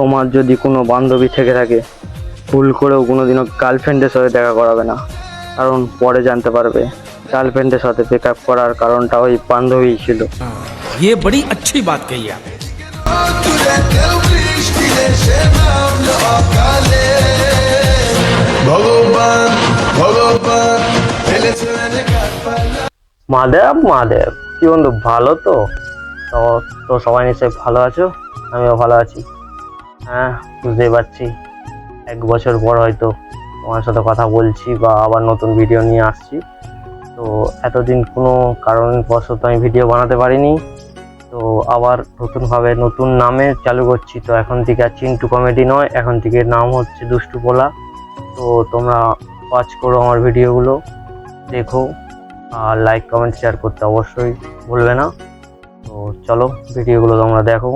তোমার যদি কোনো বান্ধবী থেকে থাকে ভুল করেও কোনোদিনও গার্লফ্রেন্ডের সাথে দেখা করাবে না কারণ পরে জানতে পারবে গার্লফ্রেন্ডের সাথে পিক আপ করার কারণটা ওই বান্ধবীই ছিল ये बड़ी अच्छी बात कही आपने ভগবান ভগবান ফেলেছে মাদেব মাদেব কি বন্ধু ভালো তো তো তো সবাই নিশ্চয়ই ভালো আছো আমিও ভালো আছি হ্যাঁ বুঝতেই পারছি। এক বছর পর হয়তো তোমার সাথে কথা বলছি বা আবার নতুন ভিডিও নিয়ে আসছি। তো এতদিন কোনো কারণবশত আমি ভিডিও বানাতে পারিনি। তো আবার নতুনভাবে নতুন নামে চালু করছি। তো এখন থেকে আর চিন্টু কমেডি নয়, এখন থেকে নাম হচ্ছে দুষ্টু পোলা। তো তোমরা ওয়াচ করো আমার ভিডিওগুলো দেখো। আর লাইক কমেন্ট শেয়ার করতে অবশ্যই ভুলবে না। তো চলো ভিডিওগুলো তোমরা দেখো।